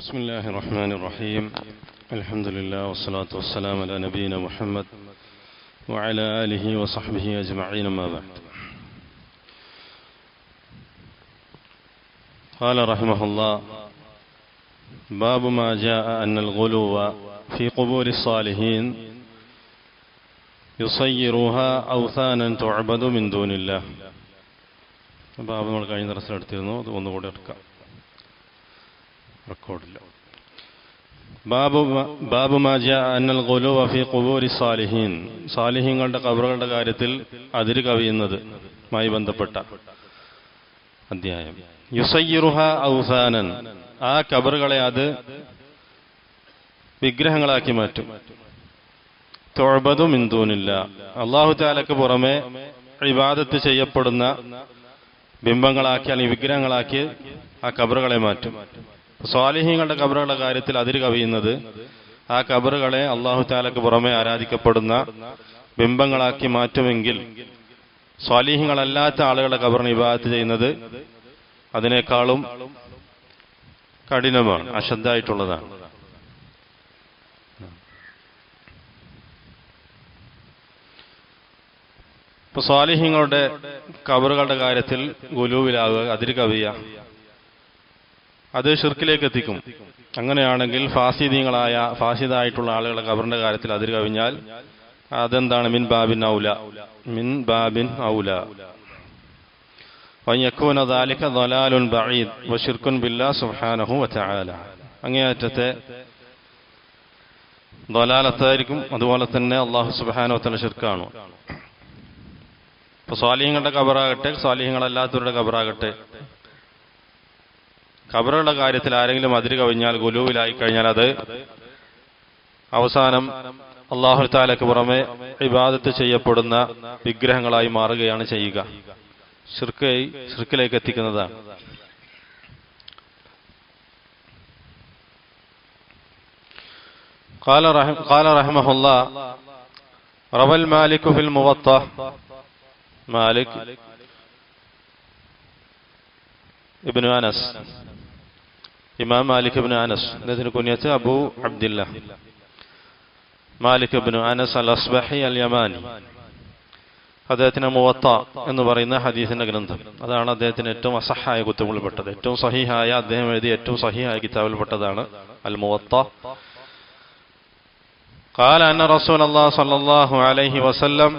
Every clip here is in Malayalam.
بسم الله الرحمن الرحيم الحمد لله والصلاة والسلام على نبينا محمد وعلى آله وصحبه أجمعين ما بعد قال رحمه الله باب ما جاء أن الغلو في قبور الصالحين يصيروها أوثانا تعبد من دون الله ബാബ് നമ്മൾ കഴിഞ്ഞ ദിവസം എടുത്തിരുന്നു അത് ഒന്നുകൂടെ എടുക്കാം റെക്കോർഡില്ല ബാബു ബാബു മാജ അന്നൽ ഗുലുവ ഫി ഖുബൂരി സാലിഹീൻ. സാലിഹീങ്ങളുടെ കബറുകളുടെ കാര്യത്തിൽ അതിര് കവിയുന്നത് മായി ബന്ധപ്പെട്ട അധ്യായം. യുസയ്യുറുഹ ഔസാനൻ. ആ കബറുകളെ അത് വിഗ്രഹങ്ങളാക്കി മാറ്റും. തൊഴബതും മിന്തൂനില്ല അള്ളാഹു താലക്ക് പുറമെ ഇബാദത്ത് ചെയ്യപ്പെടുന്ന ബിംബങ്ങളാക്കി അല്ലെങ്കിൽ വിഗ്രഹങ്ങളാക്കി ആ കബറുകളെ മാറ്റും. സ്വാലിഹീങ്ങളുടെ കബറുകളുടെ കാര്യത്തിൽ അതിര് കവിയുന്നത് ആ കബറുകളെ അള്ളാഹു താലക്ക് പുറമെ ആരാധിക്കപ്പെടുന്ന ബിംബങ്ങളാക്കി മാറ്റുമെങ്കിൽ സ്വാലിഹ്യങ്ങളല്ലാത്ത ആളുകളുടെ കബറിന് വിവാഹത്ത് ചെയ്യുന്നത് അതിനേക്കാളും കഠിനമാണ് അശ്രദ്ധായിട്ടുള്ളതാണ് ഇപ്പൊ സ്വാലിഹ്യങ്ങളുടെ കബറുകളുടെ കാര്യത്തിൽ ഗുലുവിലാവുക അതിര് കവിയ അത് ഷിർക്കിലേക്ക് എത്തിക്കും. അങ്ങനെയാണെങ്കിൽ ഫാസിദീങ്ങളായ ഫാസിദായിട്ടുള്ള ആളുകളെ കബറിന്റെ കാര്യത്തിൽ അതിര് കവിഞ്ഞാൽ അതെന്താണ്? മിൻ ബാബിൻ ഔല. മിൻ ബാബിൻ ഔല. ബഈദ് സുബ്ഹാനഹു വതആല. അങ്ങേയറ്റത്തെ ദലാലത്തായിരിക്കും. അതുപോലെ തന്നെ അള്ളാഹു സുബ്ഹാനഹു വതആല ഷിർക്കാണ് ഇപ്പൊ സ്വാലിഹങ്ങളുടെ കബറാകട്ടെ സ്വാലിഹങ്ങളല്ലാത്തവരുടെ കബറാകട്ടെ ഖബറുകളുടെ കാര്യത്തിൽ ആരെങ്കിലും അതിര് കവിഞ്ഞാൽ ഗുലുവിലായി കഴിഞ്ഞാൽ അത് അവസാനം അള്ളാഹു താലക്ക് പുറമെ ഇബാദത്ത് ചെയ്യപ്പെടുന്ന വിഗ്രഹങ്ങളായി മാറുകയാണ് ചെയ്യുക ഷിർക്കായി ഷിർക്കിലേക്ക് എത്തിക്കുന്നതാണ് قال رحم قال رحمه الله روى المالك في الموطأ مالك ابن أنس ഇമാം മാലിക് ഇബ്നു അനസ് അദ്ദേഹത്തിന് കുഞ്ഞത്ത് അബു അബ്ദില്ല മാലിക് ഇബ്നു അനസ് അൽ അസ്ബഹി അൽ യമാനി അദ്ദേഹത്തിന് മുവത്ത എന്ന് പറയുന്ന ഹദീസിന്റെ ഗ്രന്ഥം അതാണ് അദ്ദേഹത്തിന് ഏറ്റവും അസഹായ കുത്തുകളിൽപ്പെട്ടത് ഏറ്റവും സഹിഹായ അദ്ദേഹം എഴുതിയ ഏറ്റവും സഹിഹായ കിതാബിൽപ്പെട്ടതാണ് അൽ മുവത്ത قال أن رسول الله صلى الله عليه وسلم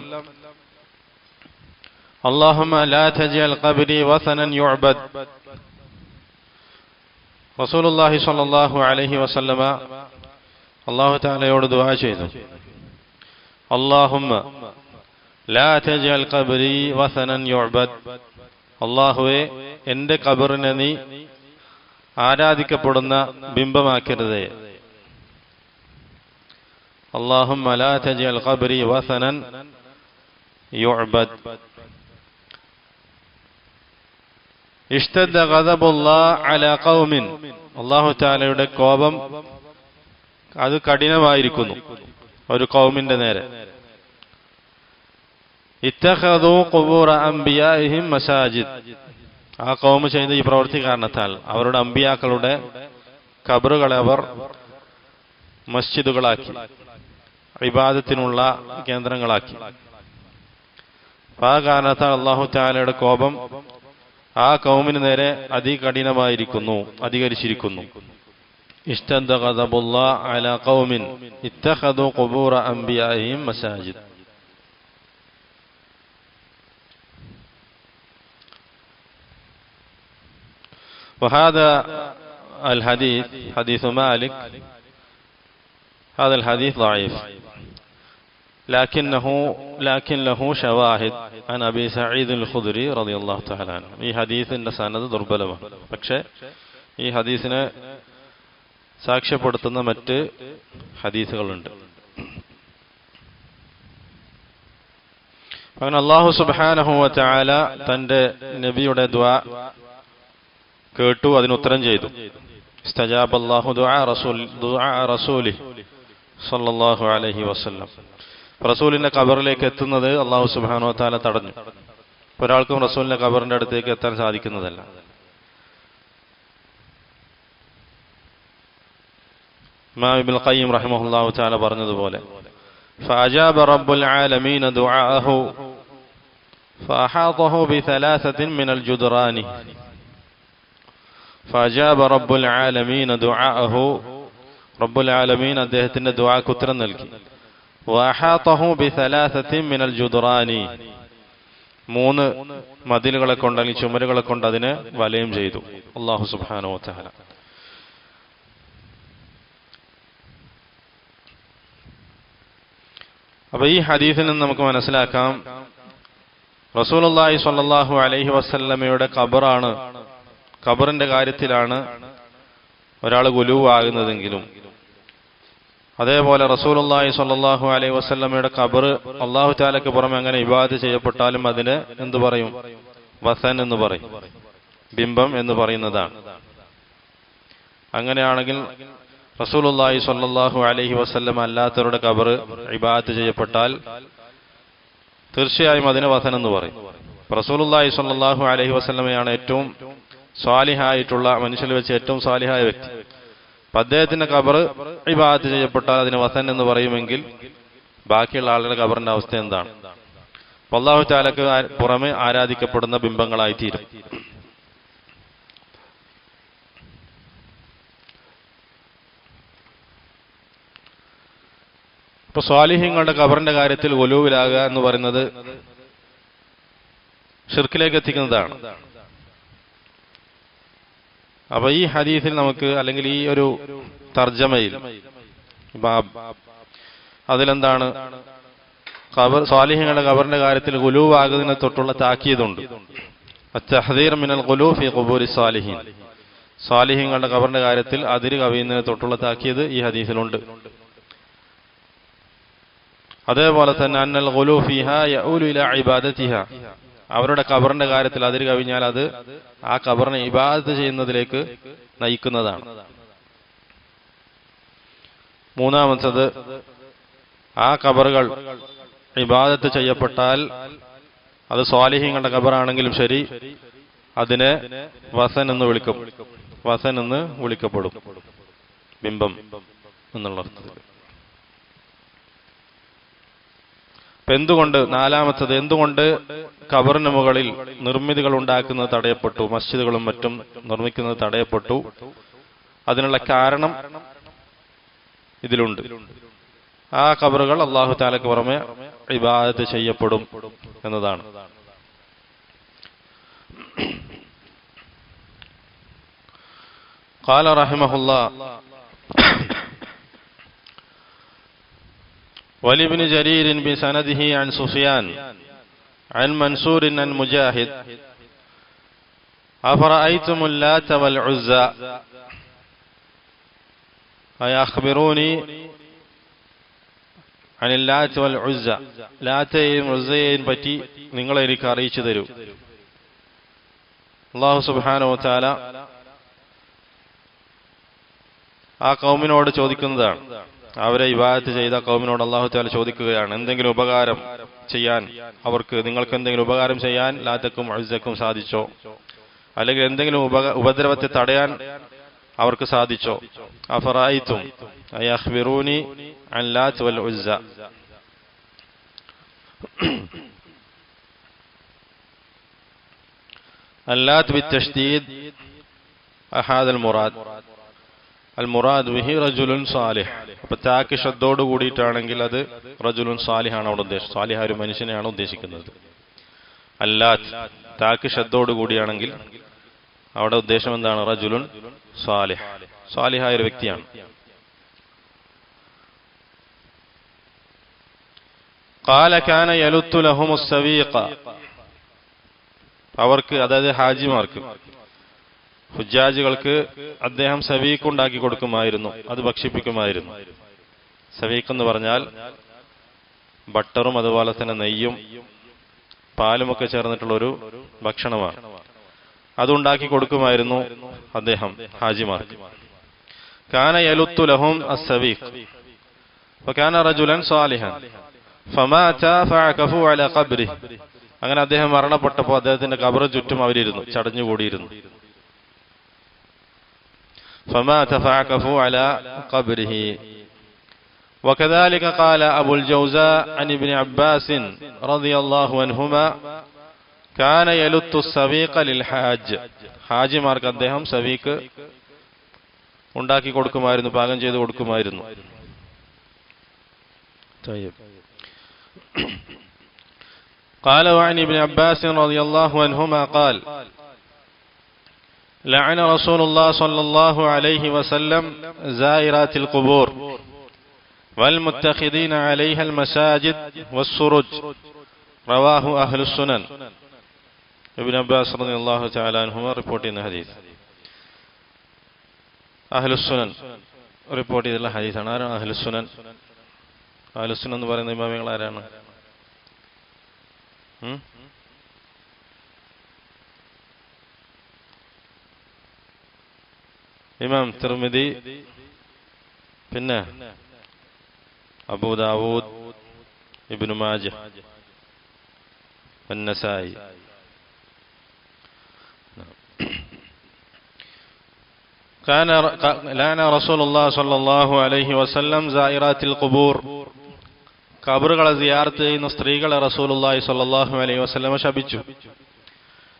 اللهم لا تجعل قبري وثنا يعبد റസൂലുല്ലാഹി സ്വല്ലല്ലാഹു അലൈഹി വസല്ലമ അള്ളാഹു താലയോട് ദുആ ചെയ്തു അല്ലാഹുമ്മ ലാ തജൽ ഖബ്രി വസനൻ യുഅബദ്. അല്ലാഹുവേ എന്റെ ഖബറിനെ നീ ആരാധിക്കപ്പെടുന്ന ബിംബമാക്കരുതേ. അല്ലാഹുമ്മ ലാ തജൽ ഖബ്രി വസനൻ യുഅബദ്. താലയുടെ അല ഖൗമിൻ. അല്ലാഹു തആലയുടെ കോപം അത് കഠിനമായിരിക്കുന്നു ഒരു കൗമിന്റെ നേരെ. ഇത്തഖദു മസാജിദ്. ആ കൗമ് ചെയ്ത ഈ പ്രവൃത്തി കാരണത്താൽ അവരുടെ അമ്പിയാക്കളുടെ കബറുകളെ അവർ മസ്ജിദുകളാക്കി വിവാദത്തിനുള്ള കേന്ദ്രങ്ങളാക്കി. അപ്പൊ ആ കാരണത്താൽ അള്ളാഹു താലയുടെ കോപം ആ കൗമിന് നേരെ അതികഠിനമായിരിക്കുന്നു അധികരിച്ചിരിക്കുന്നു ഇഷ്ടന്തകതബുള്ള അല കൗമിൻ ഇത്തഖദു ഖുബൂറ അംബിയാഹിം മസാജിദ് وهذا الحديث حديث مالك هذا الحديث ضعيف لكنه لكن له شواهد عن ابي سعيد الخدري رضي الله تعالى عنه ഈ ഹദീസിന്റെ സനത് ദുർബലമാണ് പക്ഷേ ഈ ഹദീസിനെ സാക്ഷ്യപ്പെടുത്തുന്ന മറ്റ് ഹദീസുകളുണ്ട് അങ്ങനെ അള്ളാഹു സുബാനഹു ചാല തന്റെ നബിയുടെ ദ്വാ കേട്ടു അതിന് ഉത്തരം ചെയ്തു ഇസ്തജാബ് അള്ളാഹു ദുആ റസൂൽ ദുആ റസൂലി സല്ലല്ലാഹു അലൈഹി വസല്ലം റസൂലിന്റെ കബറിലേക്ക് എത്തുന്നത് അള്ളാഹു സുബാനോ താല തടഞ്ഞു ഒരാൾക്കും റസൂലിന്റെ കബറിന്റെ അടുത്തേക്ക് എത്താൻ സാധിക്കുന്നതല്ല ഇമാം ഇബ്നുൽ ഖയ്യിം റഹിമഹുല്ലാഹു തആല പറഞ്ഞതുപോലെ فأجاب رب العالمين دعاءه فأحاطه بثلاثة من الجدران فأجاب رب العالمين دعاءه رب العالمين അദ്ദേഹത്തിന്റെ ദുആക്ക് ഉത്തരം നൽകി മിനൽ ജുദുറാനി. മൂന്ന് മതിലുകളെ കൊണ്ട് അല്ലെങ്കിൽ ചുമരുകളെ കൊണ്ട് അതിനെ വലയം ചെയ്തു. അള്ളാഹു സുബാനോ തഹല അപ്പൊ ഈ ഹദീസിൽ നിന്ന് നമുക്ക് മനസ്സിലാക്കാം. റസൂലി സ്വല്ലല്ലാഹു അലൈഹി വസല്ലമയുടെ ഖബറാണ്. ഖബറിന്റെ കാര്യത്തിലാണ് ഒരാൾ ഗുലുവാകുന്നതെങ്കിലും അതേപോലെ റസൂലുള്ളാഹി സ്വല്ലല്ലാഹു അലൈഹി വസല്ലമയുടെ ഖബർ അള്ളാഹു താലയ്ക്ക് പുറമെ അങ്ങനെ ഇബാദത്ത് ചെയ്യപ്പെട്ടാലും അതിന് എന്തു പറയും? വസൻ എന്ന് പറയും. ബിംബം എന്ന് പറയുന്നതാണ്. അങ്ങനെയാണെങ്കിൽ റസൂലുള്ളാഹി സ്വല്ലല്ലാഹു അലൈഹി വസല്ലം അല്ലാത്തവരുടെ ഖബർ ഇബാദത്ത് ചെയ്യപ്പെട്ടാൽ തീർച്ചയായും അതിന് വസൻ എന്ന് പറയും. റസൂലുല്ലാഹി സ്വല്ലല്ലാഹു അലൈഹി വസല്ലമയാണ് ഏറ്റവും സ്വാലിഹായിട്ടുള്ള മനുഷ്യരിൽ വെച്ച് ഏറ്റവും സ്വാലിഹായ വ്യക്തി. അപ്പൊ അദ്ദേഹത്തിന്റെ കബർ ഇബാദത്ത് ചെയ്യപ്പെട്ടാൽ അതിന് വസൻ എന്ന് പറയുമെങ്കിൽ ബാക്കിയുള്ള ആളുടെ കബറിന്റെ അവസ്ഥ എന്താണ്? അള്ളാഹു ചാലക്ക് പുറമെ ആരാധിക്കപ്പെടുന്ന ബിംബങ്ങളായി തീരും. ഇപ്പൊ സ്വാലിഹ്യങ്ങളുടെ കബറിന്റെ കാര്യത്തിൽ ഒലുവിലാകുക എന്ന് പറയുന്നത് ഷിർക്കിലേക്ക് എത്തിക്കുന്നതാണ്. അപ്പൊ ഈ ഹദീസിൽ നമുക്ക് അല്ലെങ്കിൽ ഈ ഒരു തർജമയിൽ ബാബ് അതിലെന്താണ്? ഖബർ സ്വാലിഹ്യങ്ങളുടെ ഖബറിന്റെ കാര്യത്തിൽ ഗുലൂവാകുന്നതിനെ തൊട്ടുള്ള താക്കീതുണ്ട്. മിനൽ ഖുബൂരി സ്വാലിഹ്യങ്ങളുടെ ഖബറിന്റെ കാര്യത്തിൽ അതിര് കവിയുന്നതിനെ തൊട്ടുള്ള താക്കീത് ഈ ഹദീസിലുണ്ട്. അതേപോലെ തന്നെ അന്നൽ ഗുലൂ യഊലു ഇലാ അവരുടെ കബറിന്റെ കാര്യത്തിൽ അതിര് കവിഞ്ഞാൽ അത് ആ കബറിനെ ഇബാദത്ത് ചെയ്യുന്നതിലേക്ക് നയിക്കുന്നതാണ്. മൂന്നാമത്തത് ആ കബറുകൾ ഇബാദത്ത് ചെയ്യപ്പെട്ടാൽ അത് സ്വാലിഹ്യങ്ങളുടെ കബറാണെങ്കിലും ശരി അതിനെ വസൻ എന്ന് വിളിക്കും. വസൻ എന്ന് വിളിക്കപ്പെടും. ബിംബം എന്നുള്ള അർത്ഥത്തിൽ. എന്തുകൊണ്ട് നാലാമത്തത് എന്തുകൊണ്ട് ഖബറിന് മുകളിൽ നിർമ്മിതികൾ ഉണ്ടാക്കുന്നത് തടയപ്പെട്ടു മസ്ജിദുകളും മറ്റും നിർമ്മിക്കുന്നത് തടയപ്പെട്ടു അതിനുള്ള കാരണം ഇതിലുണ്ട് ആ ഖബറുകൾ അള്ളാഹു താലക്ക് പുറമെ ഇബാദത്ത് ചെയ്യപ്പെടും എന്നതാണ് قال رحمه الله ولابن جرير بسنده عن سفيان عن منصور عن مجاهد أفرأيتم اللات والعزى أي أخبروني عن اللات والعزى ലാത്തയെയും ഉസയെയും പറ്റി നിങ്ങൾ എനിക്ക് അറിയിച്ചു തരൂ അള്ളാഹു സുബാനോ താല ആ കൗമിനോട് ചോദിക്കുന്നതാണ് അവരെ ഇബാദത്ത് ചെയ്ത കൗമിനോട് അള്ളാഹു താല ചോദിക്കുകയാണ് എന്തെങ്കിലും ഉപകാരം ചെയ്യാൻ. അവർക്ക് നിങ്ങൾക്ക് എന്തെങ്കിലും ഉപകാരം ചെയ്യാൻ ലാത്തക്കും അഴുസക്കും സാധിച്ചോ? അല്ലെങ്കിൽ എന്തെങ്കിലും ഉപക ഉപദ്രവത്തെ തടയാൻ അവർക്ക് സാധിച്ചോ? അഫറായിത്തും അയ്യഹ്ബിറൂനി അൻ ലാത്ത് വൽ ഉസ്സ. അല്ലാത്ത് ബിത്തഷ്ദീദ് അഹാദൽ മുറാദ്. അൽമുറാദ് വിഹി റജുലുൻ സാലിഹ് അപ്പൊ ചാക്ക് ശ്രദ്ധോട് കൂടിയിട്ടാണെങ്കിൽ അത് റജുലുൻ സാലിഹാണ് അവിടെ ഉദ്ദേശം സാലിഹ ഒരു മനുഷ്യനെയാണ് ഉദ്ദേശിക്കുന്നത്. അല്ലാത്ത് താക്ക് ശ്രദ്ധോട് കൂടിയാണെങ്കിൽ അവിടെ ഉദ്ദേശം എന്താണ്? റജുലുൻ സാലിഹ്. സാലിഹായ ഒരു വ്യക്തിയാണ്. കാന അവർക്ക് അതായത് ഹാജിമാർക്ക് ഹുജാജികൾക്ക് അദ്ദേഹം സവീക്ക് ഉണ്ടാക്കി കൊടുക്കുമായിരുന്നു. അത് ഭക്ഷിപ്പിക്കുമായിരുന്നു. സവീക്ക് എന്ന് പറഞ്ഞാൽ ബട്ടറും അതുപോലെ തന്നെ നെയ്യും പാലുമൊക്കെ ചേർന്നിട്ടുള്ള ഒരു ഭക്ഷണമാണ് അതുണ്ടാക്കി കൊടുക്കുമായിരുന്നു അദ്ദേഹം ഹാജിമാർ കാന യലുത്തു ലഹും അസവീഖ്. കാന റജുലൻ സാലിഹൻ. ഫമാത ഫഅകഫു അങ്ങനെ അദ്ദേഹം മരണപ്പെട്ടപ്പോൾ അദ്ദേഹത്തിന്റെ കബറ് ചുറ്റും അവരിരുന്നു ചടഞ്ഞുകൂടിയിരുന്നു. فمات فعكفوا على قبره وكذلك قال أبو الجوزاء عن ابن عباس رضي الله عنهما كان يلت السبيق للحاج ഹാജിമാർക്ക് അദ്ദേഹം സവീക്ക് ഉണ്ടാക്കി കൊടുക്കുമായിരുന്നു പാകം ചെയ്ത് കൊടുക്കുമായിരുന്നു طيب قال وعن ابن عباس رضي الله عنهما قال لعن رسول الله صلى الله عليه وسلم زائرات القبور والمتخذين عليها المساجد والسرج رواه أهل السنن ابن عباس رضي الله تعالى عنهما റിപ്പോർട്ട് ചെയ്യുന്ന ഹദീസ് അഹ്ലുസുനൻ റിപ്പോർട്ട് ചെയ്തിട്ടുള്ള ഹദീസാണ് ആരാണ് അഹ്ലുസുനൻ അഹ്ലുസുനൻ എന്ന് പറയുന്ന ഇമാമികൾ ആരാണ് ഇമാം തിർമിദി പിന്നെ അബൂദാവൂദ് ഇബ്നു മാജ النسائي كان لعن رسول الله صلى الله عليه وسلم زائرات القبور ഖബറുകളെ സിയാർത്ത് ചെയ്യുന്ന സ്ത്രീകളെ റസൂലുള്ളാഹി സ്വല്ലല്ലാഹു അലൈഹി വസല്ലമ ശപിച്ചു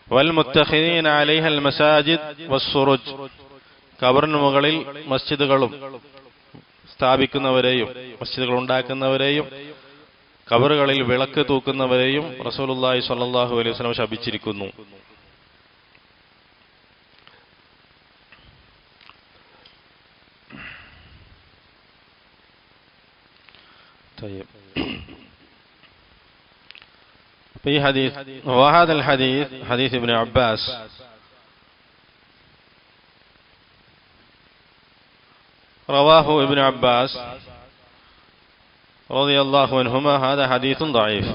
വൽ മുത്തഖിദീന അലൈഹൽ മസാജിദ് വസ്സുറുജ് ഖബറിന് മുകളിൽ മസ്ജിദുകളും സ്ഥാപിക്കുന്നവരെയും മസ്ജിദുകൾ ഉണ്ടാക്കുന്നവരെയും ഖബറുകളിൽ വിളക്ക് തൂക്കുന്നവരെയും റസൂലുള്ളാഹി സ്വല്ലല്ലാഹു അലൈഹി വസല്ലം ശപിച്ചിരിക്കുന്നു طيب في حديث وهذا الحديث حديث ابن عباس رواه ابن عباس رضي الله عنهما هذا حديث ضعيف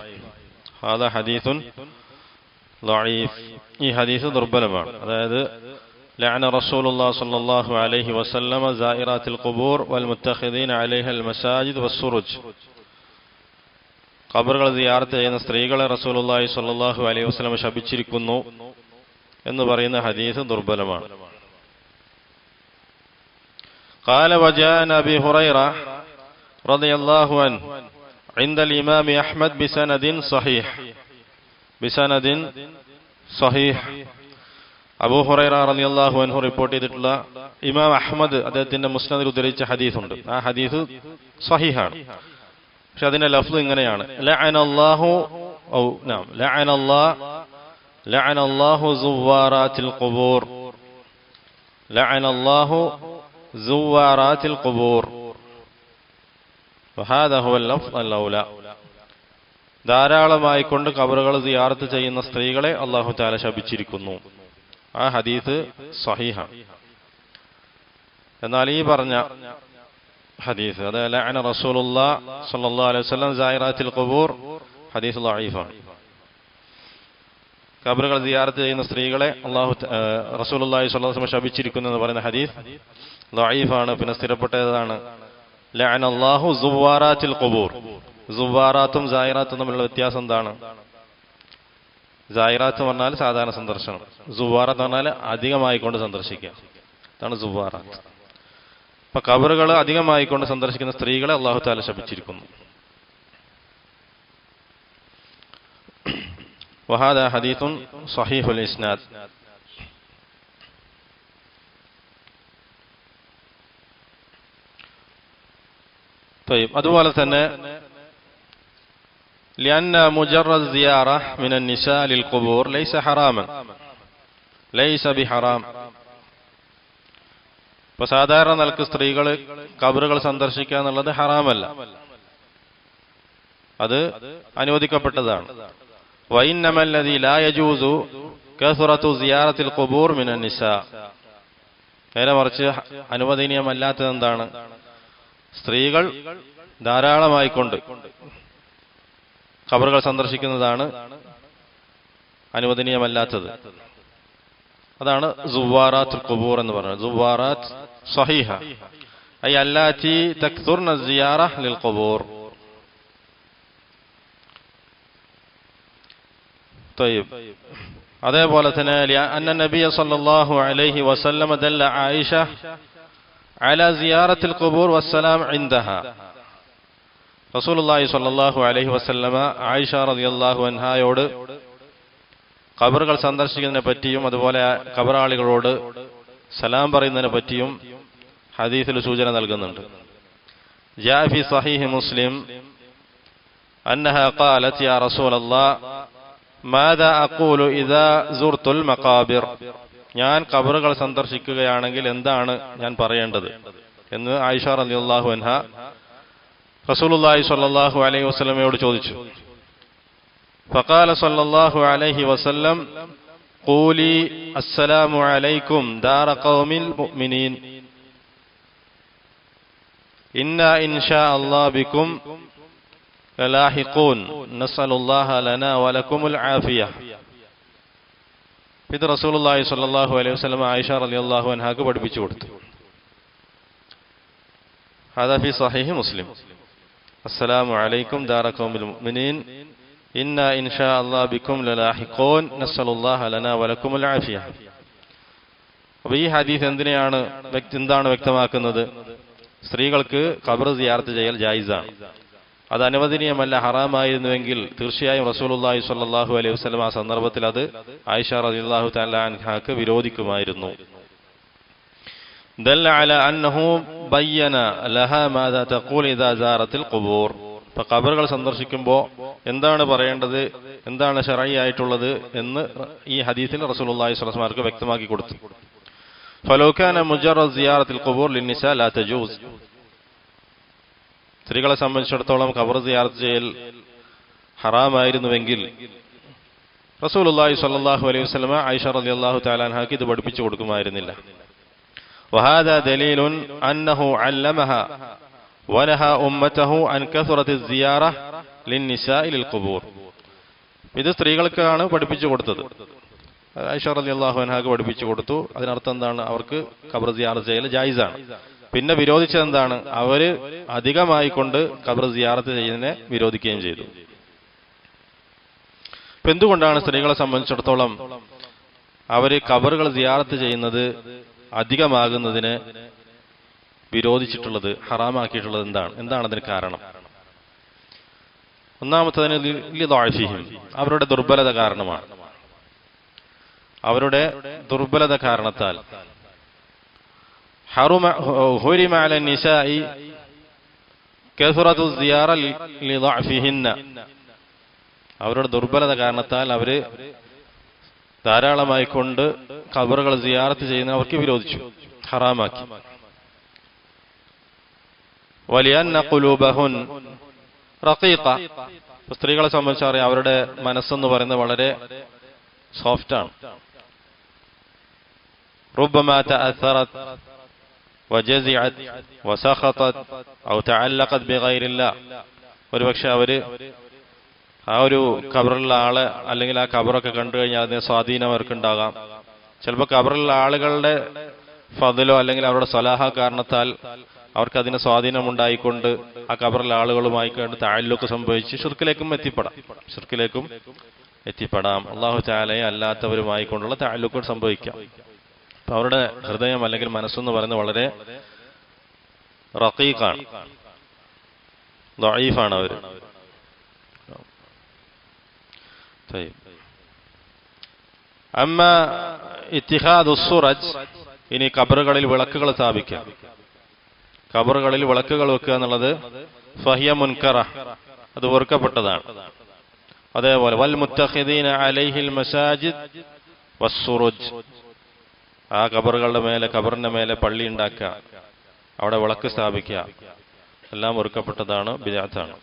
هذا حديث ضعيف ഈ ഹദീസ് ദുർബലമാണ് അതായത് لعن رسول الله صلى الله عليه وسلم زائرات القبور والمتخذين عليها المساجد والسرج ഖബറുകൾ സിയാർത്ത് ചെയ്യുന്ന സ്ത്രീകളെ റസൂലുള്ളാഹി സ്വല്ലല്ലാഹു അലൈഹി വസല്ലം ശപിച്ചിരിക്കുന്നു എന്ന് പറയുന്ന ഹദീസ് ദുർബലമാണ് قال وجاء أبي هريرة رضي الله عنه عند الإمام أحمد بسند صحيح بسند صحيح അബൂ ഹുറൈറ റളിയല്ലാഹു അൻഹു റിപ്പോർട്ട് ചെയ്തിട്ടുള്ള ഇമാം അഹ്മദ് അദ്ദേഹത്തിന്റെ മുസ്നദിൽ ഉദ്ധരിച്ച ഹദീസുണ്ട് ആ ഹദീസ് സഹിഹാണ് പക്ഷെ അതിന്റെ ലഫ്സ് ഇങ്ങനെയാണ് ലഅനല്ലാഹു ഔ നാം ലഅനല്ലാഹ് ലഅനല്ലാഹു സുവാറാത്തിൽ ഖുബൂർ ലഅനല്ലാഹു സുവാറാത്തിൽ കുബൂർ അല്ലൗല ധാരാളമായി കൊണ്ട് കബറുകൾ സിയാർത്ത് ചെയ്യുന്ന സ്ത്രീകളെ അള്ളാഹു താല ശപിച്ചിരിക്കുന്നു. ആ ഹദീസ് സഹിഹ. എന്നാൽ ഈ പറഞ്ഞ ഹദീസ് അതായത് റസൂൽ റസൂലുള്ള സല്ലല്ലാഹു അലൈഹി വസല്ലം ഖബൂർ ഹദീസ് ലൈഫാണ് ഖബറുകൾ സിയാറത്ത് ചെയ്യുന്ന സ്ത്രീകളെ അള്ളാഹു അലൈഹി വസല്ലം ശപിച്ചിരിക്കുന്നു എന്ന് പറയുന്ന ഹദീസ് ലൈഫാണ് പിന്നെ സ്ഥിരപ്പെട്ടതാണ്. അല്ലാഹു സുവാറാത്തിൽ ഖബൂർ. സൈറാത്തും തമ്മിലുള്ള വ്യത്യാസം എന്താണ്? ജായിറാത്ത് പറഞ്ഞാൽ സാധാരണ സന്ദർശനം. സുബാറാത്ത് പറഞ്ഞാൽ അധികമായിക്കൊണ്ട് സന്ദർശിക്കുക. അതാണ് സുവാറാത്ത് അപ്പൊ കബറുകൾ അധികമായിക്കൊണ്ട് സന്ദർശിക്കുന്ന സ്ത്രീകളെ അള്ളാഹു താല ശപിച്ചിരിക്കുന്നു. വഹാദ ഹദീത്തുൻ സഹീഹുൽ ഇസ്നാദ് അതുപോലെ തന്നെ لأن مجرد زيارة من النساء للقبور ليس حراما ليس بحرام ഇപ്പൊ സാധാരണ നിലക്ക് സ്ത്രീകൾ കബറുകൾ സന്ദർശിക്കുക എന്നുള്ളത് ഹറാമല്ല അത് അനുവദിക്കപ്പെട്ടതാണ് വൈന്നമല്ലതി ലായജൂസു കസുറത്തു സിയാറത്തിൽ ഖുബൂർ മിന നിസ നേരെ മറിച്ച് അനുവദനീയമല്ലാത്തത് എന്താണ് സ്ത്രീകൾ ധാരാളമായിക്കൊണ്ട് ഖബറുകൾ സന്ദർശിക്കുന്നതാണ് അനുവദനീയമല്ലാത്തത്. അതാണ് സുവാറാത്ത് ഖുബൂർ എന്ന് പറയുന്നത്. സുവാറാത്ത് സഹീഹ ഐ അല്ലാറ്റി തക്തുർന സിയാറ ലിൽ ഖുബൂർ. طيب അതേപോലെ തന്നെ അന്ന നബിയ സല്ലല്ലാഹു അലൈഹി വസല്ലമ ദല്ല ആയിഷ على زيارة القبور والسلام عندها റസൂലുള്ളാഹി സ്വല്ലല്ലാഹു അലൈഹി വസല്ലമ ആയിഷ റളിയല്ലാഹു അൻഹായോട് ഖബറുകൾ സന്ദർശിക്കുന്നതിനെ പറ്റിയും അതുപോലെ ഖബറാളികളോട് സലാം പറയുന്നതിനെ പറ്റിയും ഹദീസിൽ സൂചന നൽകുന്നുണ്ട് جاء في صحيح مسلم أنها قالت يا മാദ അക്കൂലു ഇതാ സുർത്തുൽ മക്കാബിർ ഞാൻ കബറുകൾ സന്ദർശിക്കുകയാണെങ്കിൽ എന്താണ് ഞാൻ പറയേണ്ടത്? എന്ന് ആയിഷ റലിയുള്ളാഹു അൻഹ റസൂലുല്ലാഹി സ്വല്ലല്ലാഹു അലൈഹി വസല്ലമയോട് ചോദിച്ചു. ഫഖാല സ്വല്ലല്ലാഹു അലൈഹി വസല്ലം ഖൂലി അസ്സലാമു അലൈക്കും ദാറ ഖൗമിൽ മുഅ്മിനീൻ. ഇന്ന ഇൻഷാ അല്ലാഹ് ബികും للاحقون نسأل الله لنا ولكم العافية ഇത് റസൂലുള്ളാഹി സ്വല്ലല്ലാഹു അലൈഹി വസല്ലം ആയിഷ റളിയല്ലാഹു അൻഹാക്ക് പഠിപ്പിച്ചു കൊടുത്തു هذا في صحيح مسلم السلام عليكم دار قوم المؤمنين إنا إن شاء الله بكم للاحقون نسأل الله لنا ولكم العافية അപ്പോൾ ഈ ഹദീസ് എന്തിനെയാണ് വ്യക്തി എന്താണ് വ്യക്തമാക്കുന്നത് സ്ത്രീകൾക്ക് ഖബർ സിയാർത്ത് ചെയ്യൽ ജായിസാണ് അത് അനുവദനീയമല്ല ഹറാമായിരുന്നുവെങ്കിൽ തീർച്ചയായും റസൂലുള്ളാഹി സ്വല്ലല്ലാഹു അലൈഹി വസല്ലം ആ സന്ദർഭത്തിൽ അത് ആയിഷ റളിയല്ലാഹു തആല അൻഹാക്ക് വിരോധിക്കുമായിരുന്നു دل على أنه بين لها ماذا تقول إذا زارت القبور ഇപ്പൊ ഖബറുകൾ സന്ദർശിക്കുമ്പോൾ എന്താണ് പറയേണ്ടത് എന്താണ് ഷറഈ ആയിട്ടുള്ളത് എന്ന് ഈ ഹദീസിൽ റസൂലുള്ളാഹി സ്വല്ലല്ലാഹു അലൈഹി വസല്ലം വ്യക്തമാക്കി കൊടുത്തു فلو كان مجرد زيارة القبور للنساء لا تجوز സ്ത്രീകളെ സംബന്ധിച്ചിടത്തോളം ഖബർ സിയാർത്ത് ചെയ്യൽ ഹറാമായിരുന്നുവെങ്കിൽ റസൂലുള്ളാഹി സ്വല്ലല്ലാഹു അലൈഹി വസല്ലമ ആയിഷ റളിയല്ലാഹു തആല അൻഹാക്ക് ഇത് പഠിപ്പിച്ചു കൊടുക്കുമായിരുന്നില്ല وهذا دليل أنه علمها ونهى أمته عن كثرة الزيارة للنساء للقبور ഇത് സ്ത്രീകൾക്കാണ് പഠിപ്പിച്ചു കൊടുത്തത് ഐഷ റളിയല്ലാഹു അൻഹാക്ക് പഠിപ്പിച്ചു കൊടുത്തു അതിനർത്ഥം എന്താണ് അവർക്ക് ഖബർ സിയാറത്ത് ചെയ്യൽ ജായിസാണ് പിന്നെ വിരോധിച്ചത് എന്താണ് അവർ അധികമായി കൊണ്ട് ഖബർ സിയാറത്ത് ചെയ്യുന്നതിനെ വിരോധിക്കുകയും ചെയ്തു. ഇപ്പൊ എന്തുകൊണ്ടാണ് സ്ത്രീകളെ സംബന്ധിച്ചിടത്തോളം അവർ കബറുകൾ സിയാറത്ത് ചെയ്യുന്നത് അധികമാകുന്നതിന് വിരോധിച്ചിട്ടുള്ളത് ഹറാമാക്കിയിട്ടുള്ളത് എന്താണ്? എന്താണ് അതിന് കാരണം? ഒന്നാമത്തതിന് ലിദാഫിഹിം അവരുടെ ദുർബലത കാരണമാണ്. അവരുടെ ദുർബലത കാരണത്താൽ ഹറുമ ഹുരിമ അല നിസായി കസുറത്തു സിയാറ ലിദാഫിഹിന്ന അവരുടെ ദുർബലത കാരണത്താൽ അവര് ധാരാളമായി കൊണ്ട് ഖബറുകൾ സിയാറത്ത് ചെയ്യുന്ന അവർക്ക് വിരോധിച്ചു ഹറാമാക്കി വലിയന്ന കുലൂബഹുൻ റഖീഖ സ്ത്രീകളെ സംബന്ധിച്ചറിയാം അവരുടെ മനസ്സെന്ന് പറയുന്നത് വളരെ സോഫ്റ്റാണ് ربما വജസിഅത് വസഖത്തത് ഔ തഅല്ലഖത് ഒരു പക്ഷെ അവർ ആ ഒരു കബറുള്ള ആൾ അല്ലെങ്കിൽ ആ കബറൊക്കെ കണ്ടു കഴിഞ്ഞാൽ അതിന് സ്വാധീനം അവർക്കുണ്ടാകാം. ചിലപ്പോൾ കബറുള്ള ആളുകളുടെ ഫതിലോ അല്ലെങ്കിൽ അവരുടെ സലാഹ കാരണത്താൽ അവർക്ക് അതിന് സ്വാധീനമുണ്ടായിക്കൊണ്ട് ആ കബറിലെ ആളുകളുമായി കണ്ട് താഴിലൊക്കെ സംഭവിച്ച് ഷിർക്കിലേക്കും എത്തിപ്പെടാം. ഷിർക്കിലേക്കും എത്തിപ്പെടാം. അള്ളാഹു ചാലയെ അല്ലാത്തവരുമായി കൊണ്ടുള്ള താഴിലൊക്കെ സംഭവിക്കാം. അവരുടെ ഹൃദയം അല്ലെങ്കിൽ മനസ്സെന്ന് പറയുന്നത് വളരെ റക്കീഖാണ്. ദൊയീഫാണ് അവർ അമ്മ ഇത്തിഹാദ് ഉസ്സുറജ് ഇനി കബറുകളിൽ വിളക്കുകൾ സ്ഥാപിക്കുക കബറുകളിൽ വിളക്കുകൾ വെക്കുക എന്നുള്ളത് ഫഹിയ മുൻകറ അത് വെറുക്കപ്പെട്ടതാണ്. അതേപോലെ വൽ മുത്തഹിദീൻ അലൈഹിൽ മസാജിദ് വസ്സുറുജ്. ആ കബറുകളുടെ മേലെ കബറിന്റെ മേലെ പള്ളി ഉണ്ടാക്കുക അവിടെ വിളക്ക് സ്ഥാപിക്കുക എല്ലാം വെറുക്കപ്പെട്ടതാണ് ബിജാത്താണ്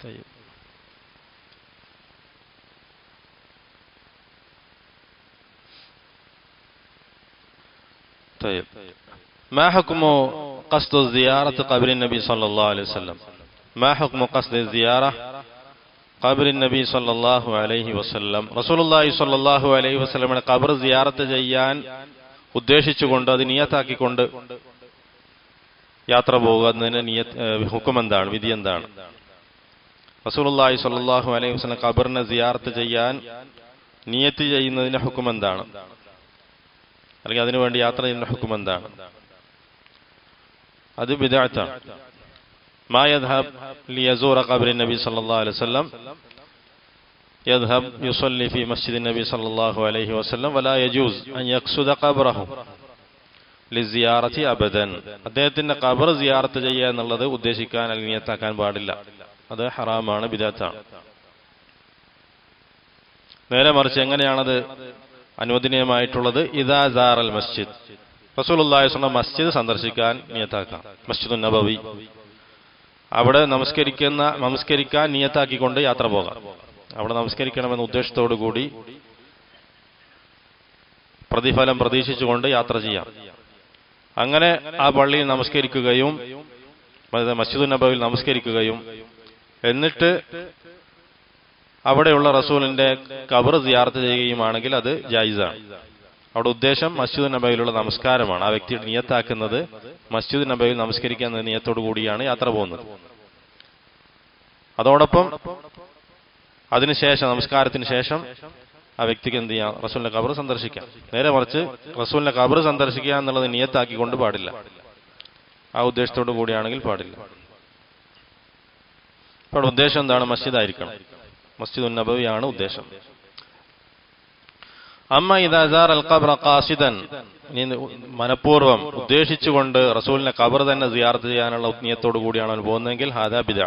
طيب طيب ما حكم قصد زيارة قبر النبي صلى الله عليه وسلم ما حكم قصد الزيارة قبر النبي صلى الله عليه وسلم رسول الله صلى الله عليه وسلم ഖബർ സിയാറത്ത് ചെയ്യാൻ ഉദ്ദേശിച്ചുകൊണ്ട് അത് നിയത്താക്കിക്കൊണ്ട് യാത്ര പോകുന്നതിന് നിയ- ഏഹ് ഹുക്കും എന്താണ് വിധി എന്താണ് റസൂലുള്ളാഹി സ്വല്ലല്ലാഹു അലൈഹി വസല്ലം ഖബറിനെ സിയാറത്ത് ചെയ്യാൻ നിയത്ത് ചെയ്യുന്നതിന്റെ ഹുക്കും എന്താണ് അല്ലെങ്കിൽ അതിനുവേണ്ടി യാത്ര ചെയ്യുന്ന ഹുക്കും എന്താണ് അത് ബിദാത്താണ് മാ യദ്ഹബ് ലിയസൂറ ഖബ്രി നബി സല്ലല്ലാഹു അലൈഹി വസല്ലം. യദ്ഹബ് യുസല്ലി ഫി മസ്ജിദി നബി സല്ലല്ലാഹു അലൈഹി വസല്ലം വലാ യജൂസ് അൻ യഖ്സുദ ഖബ്റഹു ലിസിയാറത്തി അബദൻ. അദ്ദേഹത്തിന്റെ ഖബർ സിയാറത്ത് ചെയ്യുക എന്നുള്ളത് ഉദ്ദേശിക്കാൻ അല്ലെങ്കിൽ നിയത്താക്കാൻ പാടില്ല. അത് ഹറാമാണ് ബിദാത്താണ് നേരെ മറിച്ച് എങ്ങനെയാണത് അനുവദനീയമായിട്ടുള്ളത്? ഇദാ സാറൽ മസ്ജിദ്. റസൂലുള്ളാഹി സ്വല്ലം മസ്ജിദ് സന്ദർശിക്കാൻ നിയത്താക്കാം. മസ്ജിദ് നബവി. അവിടെ നമസ്കരിക്കുന്ന നമസ്കരിക്കാൻ നിയത്താക്കിക്കൊണ്ട് യാത്ര പോകാം. അവിടെ നമസ്കരിക്കണമെന്ന ഉദ്ദേശത്തോടു കൂടി പ്രതിഫലം പ്രതീക്ഷിച്ചുകൊണ്ട് യാത്ര ചെയ്യാം. അങ്ങനെ ആ പള്ളിയിൽ നമസ്കരിക്കുകയും മസ്ജിദ് നബവിൽ നമസ്കരിക്കുകയും എന്നിട്ട് അവിടെയുള്ള റസൂലിന്റെ കബർ സിയാർത്ത് ചെയ്യുകയുമാണെങ്കിൽ അത് ജായിസാണ്. അവിടെ ഉദ്ദേശം മസ്ജിദ് നബയിലുള്ള നമസ്കാരമാണ്. ആ വ്യക്തിയുടെ നിയത്താക്കുന്നത് മസ്ജിദ് നബയിൽ നമസ്കരിക്കാൻ നിയത്തോടു കൂടിയാണ് യാത്ര പോകുന്നത്. അതോടൊപ്പം അതിനുശേഷം നമസ്കാരത്തിന് ശേഷം ആ വ്യക്തിക്ക് എന്ത് ചെയ്യാം? റസൂലിന്റെ കബർ സന്ദർശിക്കാം. നേരെ മറിച്ച് റസൂലിന്റെ കബർ സന്ദർശിക്കുക എന്നുള്ളത് നിയത്താക്കിക്കൊണ്ട് പാടില്ല. ആ ഉദ്ദേശത്തോടു കൂടിയാണെങ്കിൽ പാടില്ല. ഇപ്പോൾ ഉദ്ദേശം എന്താണ്? മസ്ജിദ് ആയിരിക്കണം മസ്ജിദ് ഉന്നബവിയാണ് ഉദ്ദേശം. അമ്മ ഇദാസാർ അൽ ഖാസിദൻ. ഇനി മനഃപൂർവം ഉദ്ദേശിച്ചുകൊണ്ട് റസൂലിനെ ഖബർ തന്നെ സിയാർത്ത് ചെയ്യാനുള്ള നിയത്തോടു കൂടിയാണ് അവൻ പോകുന്നതെങ്കിൽ ഹാദാ ബിദ.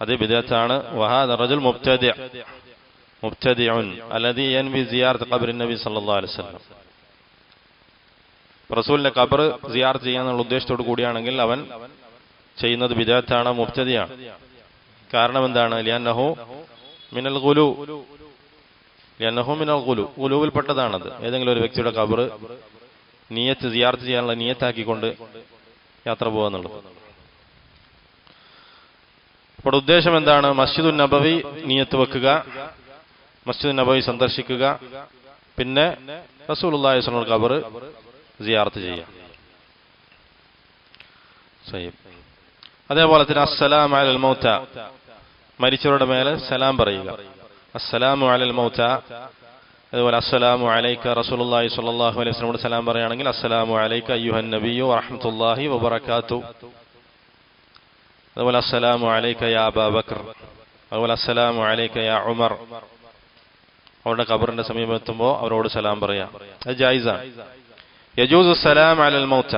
അത് ബിദത്താണ്. വഹാദ റജുൽ മുബ്തദി. മുബ്തദിഉൻ. അല്ലദി യൻവി സിയാർത്ത് ഖബർ നബി സല്ലല്ലാഹു അലൈഹി വസല്ലം. റസൂലിന്റെ ഖബർ സിയാർത്ത് ചെയ്യാനുള്ള ഉദ്ദേശത്തോടു കൂടിയാണെങ്കിൽ അവൻ ചെയ്യുന്നത് ബിദത്താണ് മുബ്തദിയാണ്. കാരണം എന്താണ്? ലിയന്നഹു മിനൽ ഗുലു. ഗുലുവിൽപ്പെട്ടതാണത്. ഏതെങ്കിലും ഒരു വ്യക്തിയുടെ കബർ നിയത്ത് സിയാർത്ത് ചെയ്യാനുള്ള നിയത്താക്കിക്കൊണ്ട് യാത്ര പോകുന്നുള്ളത് അപ്പോൾ ഉദ്ദേശം എന്താണ്? മസ്ജിദുൻ നബവി നിയത്ത് വെക്കുക മസ്ജിദ് നബവി സന്ദർശിക്കുക പിന്നെ റസൂലുള്ളാഹി സ്വല്ലല്ലാഹു ഖബർ സിയാർത്ത് ചെയ്യുക. അതേപോലെ തന്നെ അസ്സലാം അലൽ മൗത്ത. മരിച്ചവരുടെ മേലെ സലാം പറയുക. അസ്സലാമു അലൽ മൗത്ത അതുപോലെ അസ്സലാമു അലൈക്ക റസൂലുള്ളാഹി സ്വല്ലല്ലാഹു അലൈഹി വസല്ലമയോട് സലാം പറയുകയാണെങ്കിൽ അസ്സലാമു അലൈക്ക അയ്യുഹൻ നബിയു വറഹ്മത്തുള്ളാഹി വബറകാത്തു അതുപോലെ അസ്സലാമു അലൈക്ക യാ അബാ ബക്കർ. അതുപോലെ അസ്സലാമു അലൈക്ക യാ ഉമർ. അവരുടെ ഖബറിന്റെ സമീപമെത്തുമ്പോൾ അവരോട് സലാം പറയാം. അത് ജായിസാണ്. യജൂസു സലാം അലൽ മൗത്ത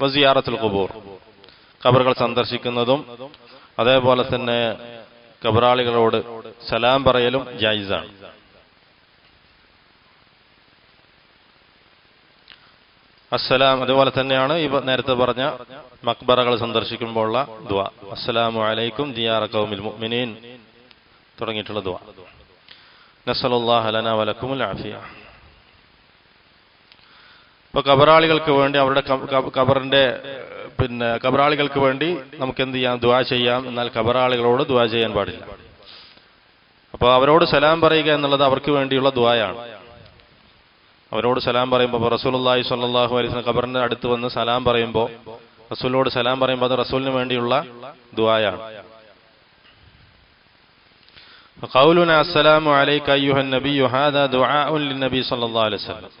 വസിയാറത്തുൽ ഖുബൂർ. ഖബറുകൾ സന്ദർശിക്കുന്നതും അതേപോലെ തന്നെ ഖബറാളികളോട് സലാം പറയലും ജായിസാണ്. അസ്സലാം അതുപോലെ തന്നെയാണ് ഈ നേരത്തെ പറഞ്ഞ മക്ബറകൾ സന്ദർശിക്കുമ്പോഴുള്ള ദുവ അസ്സലാമു അലൈക്കും ദിയാറ കൗമിൽ മുഅ്മിനീൻ. തുടങ്ങിയിട്ടുള്ള ദുവ ആഫിയ. ഇപ്പൊ കബറാളികൾക്ക് വേണ്ടി അവരുടെ കബറിന്റെ പിന്നെ കബറാളികൾക്ക് വേണ്ടി നമുക്ക് എന്ത് ചെയ്യാം ദുവാ ചെയ്യാം എന്നാൽ കബറാളികളോട് ദുവാ ചെയ്യാൻ പാടില്ല അപ്പോൾ അവരോട് സലാം പറയുക എന്നുള്ളത് അവർക്ക് വേണ്ടിയുള്ള ദുവായാണ് അവരോട് സലാം പറയുമ്പോൾ റസൂലുള്ളാഹി സ്വല്ലല്ലാഹു അലൈഹി വസല്ലം ഖബറിന്റെ അടുത്ത് വന്ന് സലാം പറയുമ്പോൾ റസൂലിനോട് സലാം പറയുമ്പോൾ അത് റസൂലിന് വേണ്ടിയുള്ള ദുആയാണ് قولنا السلام عليك أيها النبي هذا دعاء للنبي صلى الله عليه وسلم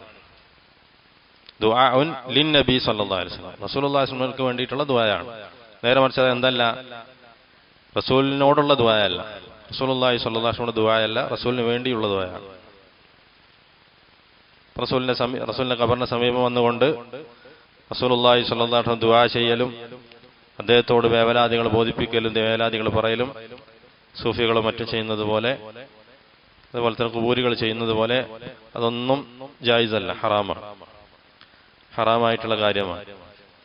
ദുആഉൻ ലിൻ നബി സല്ലല്ലാഹു അലൈഹി വസല്ലം. റസൂലുള്ളാഹിക്ക് വേണ്ടിയിട്ടുള്ള ദുആയാണ്. നേരെ മറിച്ച് അത് എന്തല്ല റസൂലിനോടുള്ള ദുആയല്ല. റസൂലുള്ളാഹി സ്വല്ലല്ലാഹുവിനോട് ദുആയല്ല. റസൂലിന് വേണ്ടിയുള്ള ദുആയാണ്. റസൂലിന്റെ റസൂലിന്റെ ഖബറിന്റെ സമീപം വന്നുകൊണ്ട് റസൂലുള്ളാഹി സ്വല്ലല്ലാഹു ദുആ ചെയ്യലും അദ്ദേഹത്തോട് വേവലാദികൾ ബോധിപ്പിക്കലും വേവലാദികൾ പറയലും സൂഫികളും മറ്റും ചെയ്യുന്നത് പോലെ അതുപോലെ തന്നെ കുബൂരികൾ ചെയ്യുന്നത് പോലെ അതൊന്നും ജായിസല്ല ഹറാമാണ്. ഹറാമായിട്ടുള്ള കാര്യമാണ്.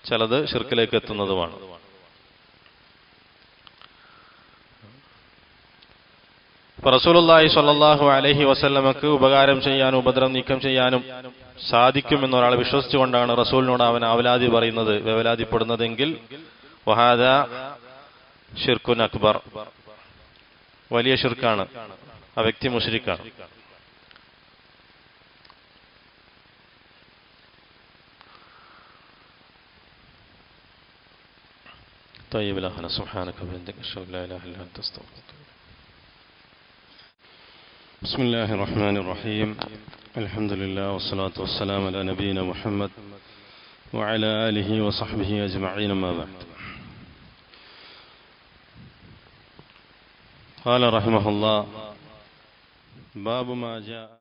ചിലത് ഷിർക്കിലേക്ക് എത്തുന്നതുമാണ്. റസൂലുള്ളാഹി സ്വല്ലല്ലാഹു അലൈഹി വസല്ലമക്ക് ഉപകാരം ചെയ്യാനും ഉപദ്രവം നീക്കം ചെയ്യാനും സാധിക്കുമെന്ന് ഒരാൾ വിശ്വസിച്ചുകൊണ്ടാണ് റസൂലിനോട് അവൻ അവലാതി പറയുന്നത് വേവലാതിപ്പെടുന്നതെങ്കിൽ വഹാദ ഷിർക്കുൻ അക്ബർ. വലിയ ഷിർക്കാണ് ആ വ്യക്തി മുഷരിക്കാണ്. طيب الأخنا سبحانك وبحمدك أشهد لا إله إلا أنت أستغفرك بسم الله الرحمن الرحيم. الحمد لله والصلاة والسلام على نبينا محمد وعلى آله وصحبه أجمعين ما بعد. قال رحمه الله باب ما جاء